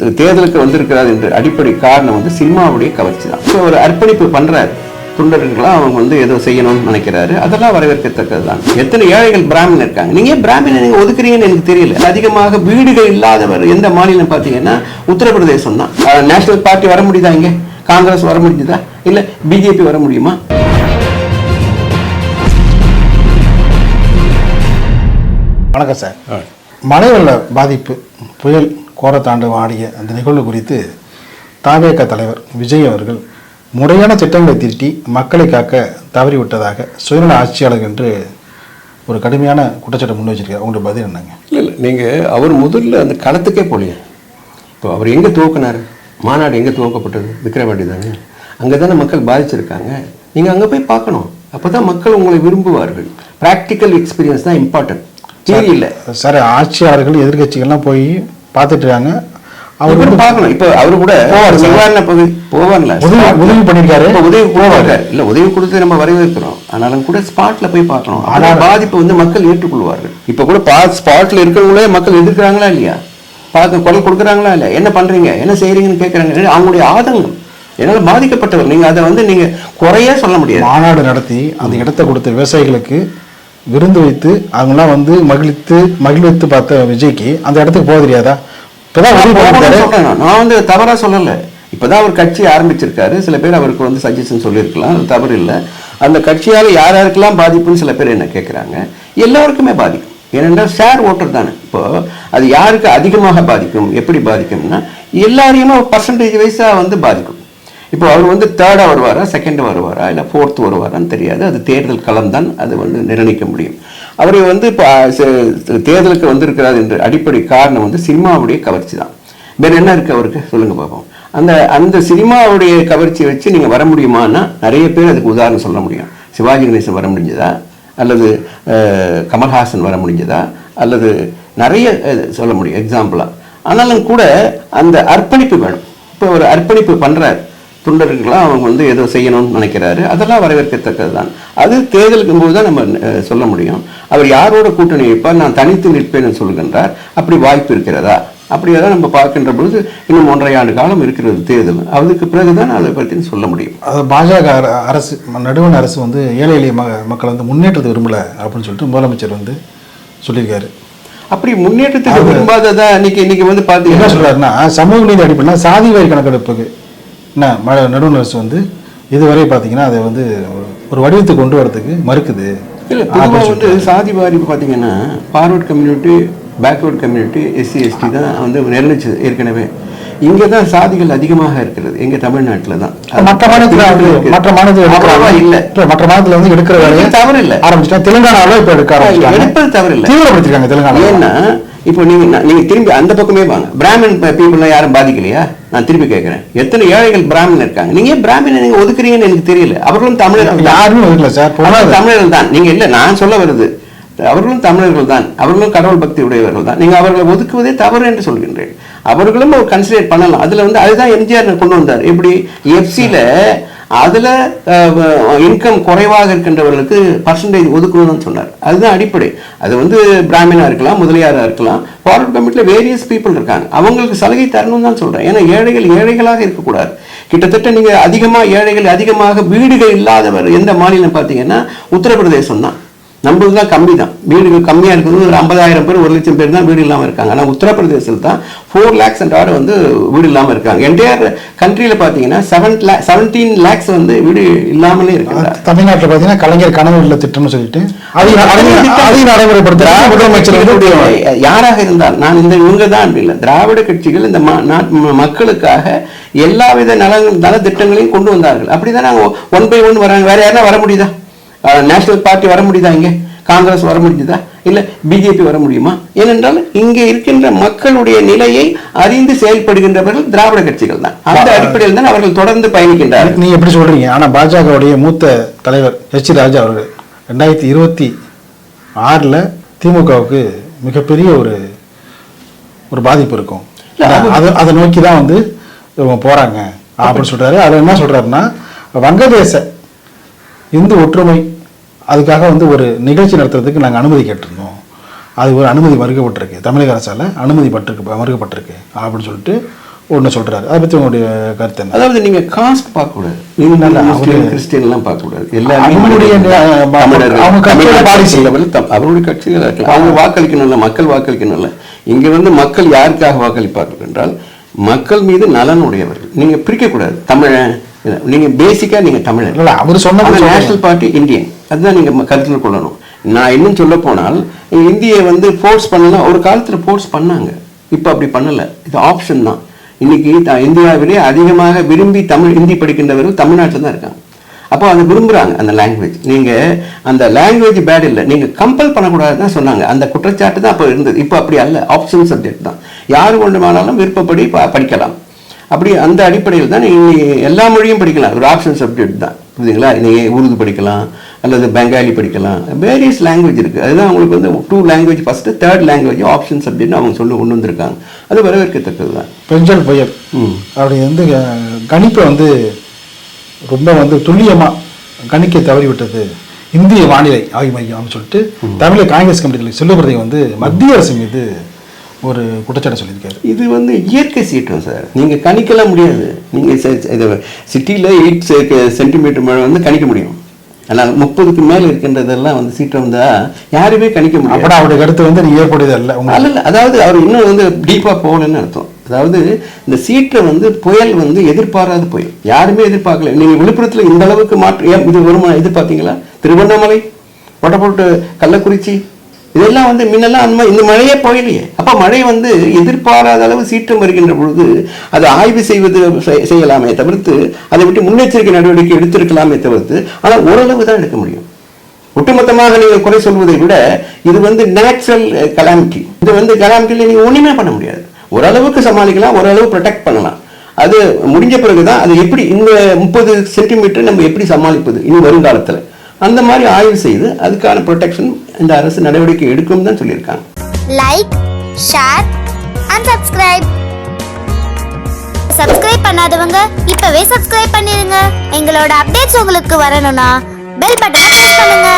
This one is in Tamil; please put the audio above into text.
தேர்தலுக்கு வந்திருக்கிறார் என்ற அடிப்படை காரணம் வந்து சினிமாவுடைய கவர்ச்சி தான். ஸோ ஒரு அர்ப்பணிப்பு பண்ணுறாரு தொண்டர்களாக அவங்க வந்து ஏதோ செய்யணும்னு நினைக்கிறாரு. அதெல்லாம் வரவேற்கத்தக்கது தான் எத்தனை ஏழைகள் பிராமணன் இருக்காங்க. நீங்க ஏன் பிராமணன் நீங்க ஒதுக்குறீங்கன்னு எனக்கு தெரியல. அதிகமாக வீடுகள் இல்லாதவர் எந்த மாநிலம் பார்த்தீங்கன்னா உத்தரப்பிரதேசம் தான். நேஷனல் பார்ட்டி வர முடியுதா இங்கே? காங்கிரஸ் வர முடியுதா இல்லை பிஜேபி வர முடியுமா? வணக்கம் சார். மழை வெள்ள பாதிப்பு புயல் கோரத்தாண்டு ஆடிய அந்த நிகழ்வு குறித்து தாவேக தலைவர் விஜய் அவர்கள் முறையான திட்டங்களை தீட்டி மக்களை காக்க தவறிவிட்டதாக சுயநல ஆட்சியாளர் என்று ஒரு கடுமையான குற்றச்சாட்டை முன் வச்சிருக்காரு. உங்களுடைய பதில் என்னங்க? இல்லை இல்லை. நீங்கள் அவர் முதல்ல அந்த களத்துக்கே போகலையே இப்போ அவர் எங்கே துவக்கினார்? மாநாடு எங்கே துவக்கப்பட்டது? விக்கிரவாண்டி தானே அங்கே தானே மக்கள் பாதிச்சிருக்காங்க. நீங்கள் அங்கே போய் பார்க்கணும். அப்போ தான் மக்கள் உங்களை விரும்புவார்கள். ப்ராக்டிக்கல் எக்ஸ்பீரியன்ஸ் தான் இம்பார்ட்டன்ட் தியரி இல்லை. சார் ஆட்சியாளர்கள் எதிர்க்கட்சிகள்லாம் போய் பார்த்துட்டு இருக்காங்க அவர் பார்க்கணும். இப்போ அவர் கூட போவார் போவார்ல உதவி பண்ணியிருக்காரு. உதவி கொடுப்பாரு இல்ல உதவி கொடுத்து நம்ம வரவேற்கிறோம். ஆனாலும் கூட ஸ்பாட்ல போய் பார்க்கணும். ஆனா பாதிப்பை வந்து மக்கள் ஏற்றுக்கொள்வார்கள். இப்ப கூட பா ஸ்பாட்ல இருக்கிறவங்களே மக்கள் எதிர்க்கிறாங்களா இல்லையா? பார்க்க குரல் கொடுக்குறாங்களா இல்லையா? என்ன பண்றீங்க? என்ன செய்றீங்கன்னு கேட்கறாங்க அவங்களுடைய ஆதங்கம். என்னால பாதிக்கப்பட்டவர். நீங்க அதை வந்து நீங்க குறையே சொல்ல முடியாது. மாநாடு நடத்தி அந்த இடத்தை கொடுத்த விவசாயிகளுக்கு விருந்து வைத்து அவங்களாம் வந்து மகிழ்த்து மகிழ்வித்து பார்த்த விஜய்க்கு அந்த இடத்துக்கு போக தெரியாதா? இப்பதான் உதவி நான் பண்ணிருக்காரு வந்து தவறா சொல்லல. இப்பதான் அவர் கட்சி ஆரம்பிச்சிருக்காரு. சில பேர் அவருக்கு வந்து சஜஷன் சொல்லியிருக்கலாம். அது தவறு இல்லை. அந்த கட்சியால யார் யாருக்கெல்லாம் பாதிப்புன்னு சில பேர் என்ன கேட்குறாங்க எல்லாருக்குமே பாதிக்கும். ஏனென்றால் ஷேர் ஓட்டர் தானே. இப்போ அது யாருக்கு அதிகமாக பாதிக்கும் எப்படி பாதிக்கும்னா எல்லாரையுமே பர்சன்டேஜ் வைஸாக வந்து பாதிக்கும். இப்போ அவர் வந்து தேர்டாக வருவாரா செகண்ட் வருவாரா இல்லை ஃபோர்த் வருவாரான்னு தெரியாது. அது தேர்தல் களம் தான் அது வந்து நிர்ணயிக்க முடியும். அவரை வந்து இப்போ தேர்தலுக்கு வந்திருக்கிறார் என்ற அடிப்படை காரணம் வந்து சினிமாவுடைய கவர்ச்சி தான். வேறு என்ன இருக்குது அவருக்கு? சொல்லுங்கள் பார்ப்போம் அந்த அந்த சினிமாவுடைய கவர்ச்சியை வச்சு நீங்கள் வர முடியுமான்னா நிறைய பேர் அதுக்கு உதாரணம் சொல்ல முடியும். சிவாஜி கணேசன் வர முடிஞ்சதா? அல்லது கமல்ஹாசன் வர முடிஞ்சதா? அல்லது நிறைய சொல்ல முடியும். எக்ஸாம்பிளாக ஆனாலும் கூட அந்த அர்ப்பணிப்பு வேணும். இப்போ ஒரு அர்ப்பணிப்பு பண்ணுறாரு தொண்டர்களாக அவங்க வந்து ஏதோ செய்யணும்னு நினைக்கிறாரு. அதெல்லாம் வரவேற்கத்தக்கது தான் அது தேர்தலுக்கு போது தான் நம்ம சொல்ல முடியும். அவர் யாரோட கூட்டணி வைப்பார்? நான் தனித்து நிற்பேன்னு சொல்கின்றார். அப்படி வாய்ப்பு இருக்கிறதா? அப்படியெல்லாம் நம்ம பார்க்கின்ற பொழுது இன்னும் ஒன்றரை ஆண்டு காலம் இருக்கிறது தேர்தல். அதுக்கு பிறகுதான் அதை பற்றி சொல்ல முடியும். அது பாஜக அர- அரசு நடுவண் அரசு வந்து ஏழை எளிய மக்களை வந்து முன்னேற்றத்தை விரும்பல அப்படின்னு சொல்லிட்டு முதலமைச்சர் வந்து சொல்லியிருக்காரு. அப்படி முன்னேற்றத்துக்கு விரும்பாததா? இன்னைக்கு இன்னைக்கு வந்து என்ன பார்த்தீங்கன்னா சொல்றாருன்னா சமூக நீதி அடிப்படையில் சாதி வாரி கணக்கெடுப்புக்கு என்ன ம நடுவண் அரசு வந்து இதுவரை பார்த்தீங்கன்னா அதை வந்து ஒரு வடிவத்தை கொண்டு வரதுக்கு மறுக்குது. இல்ல பொதுவாக வந்து சாதி வாரி பார்த்தீங்கன்னா forward community backward community SC ST தான் வந்து நிர்ணயிச்சது ஏற்கனவே. இங்கே தான் சாதிகள் அதிகமாக இருக்கிறது எங்க தமிழ்நாட்டில் தான். மற்ற மாநிலத்தில் மற்ற மாநிலத்தில் இல்ல. மற்ற மாநிலத்தில் வந்து எடுக்கிற வேலையை தவறு இல்ல ஆரம்பிச்சிட்டாங்க தெலுங்கானாவில் இப்போ எடுக்க ஆரம்பிச்சிட்டாங்க. எடுப்பது தவறு இல்ல தீவிரப்படுத்திருக்காங்க தெலுங்கானா ஏன்னா இப்போ நீங்க நான் நீங்க திரும்பி அந்த பக்கமே வாங்க. பிராமின் பீப்புள்லாம் யாரும் பாதிக்கலையா? நான் திருப்பி கேட்கிறேன். எத்தனை ஏழைகள் பிராமணன் இருக்காங்க? நீங்க ஏன் பிராமணன் நீங்க ஒதுக்குறீங்கன்னு எனக்கு தெரியல. அவர்களும் தமிழர்கள். யாருமே ஒதுக்கல சார். தமிழர்கள் தான். நீங்க இல்ல நான் சொல்ல வருது. அவர்களும் தமிழர்கள் தான். அவர்களும் கடவுள் பக்தி உடையவர்கள் தான். நீங்க அவர்களை ஒதுக்குவதே தவறு என்று சொல்கின்றேன் அவர்களும் ஒரு கன்சிடர் பண்ணலாம். அதில் வந்து அதுதான் எம்ஜிஆர் கொண்டு வந்தார். எப்படி? எஃப்சியில் அதில் இன்கம் குறைவாக இருக்கின்றவர்களுக்கு பர்சன்டேஜ் ஒதுக்கணும்னு சொன்னார். அதுதான் அடிப்படை. அது வந்து பிராமணா இருக்கலாம் முதலியாராக இருக்கலாம் ஃபார்வர்ட் கமிட்டியில் வேரியஸ் பீப்புள் இருக்காங்க. அவங்களுக்கு சலுகை தரணும்னு தான் சொல்கிறேன் ஏன்னா ஏழைகள் ஏழைகளாக இருக்கக்கூடாது. கிட்டத்தட்ட நீங்கள் அதிகமாக ஏழைகள் அதிகமாக வீடுகள் இல்லாதவர் எந்த மாநிலம் பார்த்தீங்கன்னா உத்தரப்பிரதேசம் தான் நம்மளது தான் கம்மி தான். வீடுகள் கம்மியாக இருக்குது ஒரு ஐம்பதாயிரம் பேர் ஒரு லட்சம் பேர் தான் வீடு இல்லாமல் இருக்காங்க. ஆனால் உத்தரப்பிரதேசத்தில் தான் ஃபோர் லேக்ஸ் அண்ட் ஆறு வந்து வீடு இல்லாமல் இருக்காங்க. என்டையர் கண்ட்ரியில் பார்த்தீங்கன்னா செவன் லே செவன்டீன் லேக்ஸ் வந்து வீடு இல்லாமலே இருக்கிறார் தமிழ்நாட்டில் பார்த்தீங்கன்னா கலைஞர் கனவு இல்ல திட்டம்னு சொல்லிட்டு அதையும் நடைமுறைப்படுத்த முதலமைச்சர் யாராக இருந்தால் நான் இந்த இவங்க தான் இல்லை. திராவிட கட்சிகள் இந்த மக்களுக்காக எல்லாவித நல நலத்திட்டங்களையும் கொண்டு வந்தார்கள். அப்படிதான் நாங்கள் ஒன் பை ஒன் வராங்க. வேற யாரா வர முடியுதா? நேஷனல் பார்ட்டி வர முடியுதா இங்கே? காங்கிரஸ் வர முடியுதா இல்ல பிஜேபி வர முடியுமா? ஏனென்றால் இங்கே இருக்கின்ற மக்களுடைய நிலையை அறிந்து செயல்படுகின்றவர்கள் திராவிட கட்சிகள் தான். அந்த அடிப்படையில் தான் அவர்கள் தொடர்ந்து பயணிக்கின்றார்கள். நீங்க எப்படி சொல்றீங்க? ஆனா பாஜகவுடைய மூத்த தலைவர் ஹெச் ராஜா அவர்கள் ரெண்டாயிரத்தி இருபத்தி ஆறில் திமுகவுக்கு மிகப்பெரிய ஒரு ஒரு பாதிப்பு இருக்கும். அது- அதை நோக்கி தான் வந்து இவங்க போறாங்க. அப்படின்னு சொல்றாரு. அதில் என்ன சொல்றாருன்னா வங்கதேச இந்து ஒற்றுமை அதுக்காக வந்து ஒரு நிகழ்ச்சி நடத்துறதுக்கு நாங்கள் அனுமதி கேட்டிருந்தோம். அது ஒரு அனுமதி மறுக்கப்பட்டிருக்கு. தமிழக அரசால் அனுமதி பட்டிருக்கு மறுக்கப்பட்டிருக்கு அப்படின்னு சொல்லிட்டு ஒன்று சொல்றாரு. அதை பற்றி உங்களுடைய கருத்து என்ன? அதாவது நீங்க காஸ்ட் பார்க்க கூடாது நீங்க இல்ல, நல்ல அவரு- கிறிஸ்டியன் எல்லாம் பார்க்க கூடாது அவங்களுடைய எல்லாருமே ந- தமிழர்கள். அவங்க கட்சியோட தமிழ்நாட்டு policy. level தம்- அவருடைய கட்சிகள் இருக்கலாம் அவங்க வாக்களிக்கணும்ல மக்கள் வாக்களிக்கணும்ல. இங்க வந்து மக்கள் யாருக்காக வாக்களிப்பார்கள் என்றால் மக்கள் மீது நலன் உடையவர்கள். நீங்க பிரிக்க கூடாது தமிழன் இல்ல, நீங்க பேசிக்கா நீங்க தமிழன் இல்ல அவர் சொன்னது நேஷனல் பார்ட்டி இந்தியன் அதுதான் நீங்க கருத்தில் கொள்ளணும். நான் இன்னும் சொல்ல போனால் இந்தியை வந்து ஃபோர்ஸ் பண்ணலாம் ஒரு காலத்தில் ஃபோர்ஸ் பண்ணாங்க. இப்போ அப்படி பண்ணலை. இது ஆப்ஷன் தான். இன்னைக்கு த- இந்தியாவிலே அதிகமாக விரும்பி தமிழ் ஹிந்தி படிக்கின்றவர்கள் தமிழ்நாட்டில் தான் இருக்காங்க. அப்போ அதை விரும்புகிறாங்க அந்த லாங்குவேஜ் நீங்க அந்த லாங்குவேஜ் பேட் இல்லை. நீங்க கம்பல் பண்ணக்கூடாதுன்னு தான் சொன்னாங்க. அந்த குற்றச்சாட்டு தான் அப்போ இருந்தது. இப்போ அப்படி அல்ல. ஆப்ஷன் சப்ஜெக்ட் தான். யார் வேண்டுமானாலும் விருப்பப்படி ப- படிக்கலாம். அப்படி அந்த அடிப்படையில் தான் நீங்கள் எல்லா மொழியும் படிக்கலாம். ஒரு ஆப்ஷன் சப்ஜெக்ட் தான். புரியுதுங்களா? நீங்கள் உருது படிக்கலாம். அல்லது பெங்காலி படிக்கலாம். வேரியஸ் லாங்குவேஜ் இருக்குது அதுதான் அவங்களுக்கு வந்து two language first third language option சப்ஜெக்ட்னு அவங்க சொல்லி கொண்டு வந்திருக்காங்க. அது வரவேற்கத்தக்கது தான் பெஞ்சல் புயல் அப்படி வந்து கணிப்பை வந்து ரொம்ப வந்து துல்லியமா கணிக்க தவறிவிட்டது. இந்திய வானிலை ஆய்வு மையம் அப்படின்னு சொல்லிட்டு தமிழக காங்கிரஸ் கமிட்டியில் செல்லுபுரதை வந்து மத்திய அரசு மீது ஒரு குற்றச்சாட்டு சொல்லியிருக்காரு. இது வந்து இயற்கை சீற்றம் சார். நீங்கள் கணிக்கலாம் முடியாது. நீங்கள் இது சிட்டியில் எயிட் சென்டிமீட்டர் மழை வந்து கணிக்க முடியும். ஆனால் முப்பதுக்கு மேலே இருக்கின்றதெல்லாம் வந்து சீற்றம் தான் யாருமே கணிக்க முடியாது. அப்படா அவருடைய கருத்து வந்து ஏற்புடையது அல்ல அல்ல இல்ல, அதாவது அவர் இன்னும் வந்து டீப்பாக போகலன்னு அர்த்தம். அதாவது இந்த சீற்றை வந்து புயல் வந்து எதிர்பாராத புயல். யாருமே எதிர்பார்க்கல. நீங்கள் விழுப்புரத்தில் இந்த அளவுக்கு மாற்று ஏன் இது வருமா எதிர்பார்த்தீங்களா? திருவண்ணாமலை கொட்டப்போட்டு கள்ளக்குறிச்சி இதெல்லாம் வந்து முன்னெல்லாம் அந்த இந்த மழையே போயிடலையே. அப்போ மழை வந்து எதிர்பாராத அளவு சீற்றம் வருகின்ற பொழுது அதை ஆய்வு செய்வது செய்- செய்யலாமே தவிர்த்து அதை விட்டு முன்னெச்சரிக்கை நடவடிக்கை எடுத்திருக்கலாமே தவிர்த்து ஆனால் ஓரளவு தான் எடுக்க முடியும். ஒட்டுமொத்தமாக நீங்கள் குறை சொல்வதை விட இது வந்து நேச்சுரல் கலாமிட்டி இது வந்து கலாமிட்டியில் நீங்கள் ஒன்றுமே பண்ண முடியாது. ஓரளவுக்கு சமாளிக்கலாம் ஓரளவு ப்ரொடெக்ட் பண்ணலாம். அது முடிஞ்ச பிறகு தான் அது எப்படி இந்த முப்பது சென்டிமீட்டர் நம்ம எப்படி சமாளிப்பது இனி வருங்காலத்தில்? அந்த மாதிரி ஆய்வு செய்து அதுக்கான ப்ரொடெக்ஷன் இந்த அரசு நடவடிக்கை எடுக்கும் தான் சொல்லியிருக்காங்க. Like share and subscribe subscribe பண்ணாதவங்க இப்பவே சப்ஸ்கிரைப் பண்ணிருங்க. எங்களோட அப்டேட்ஸ் உங்களுக்கு வரணும்னா பெல் பட்டனை கிளிக் பண்ணுங்க.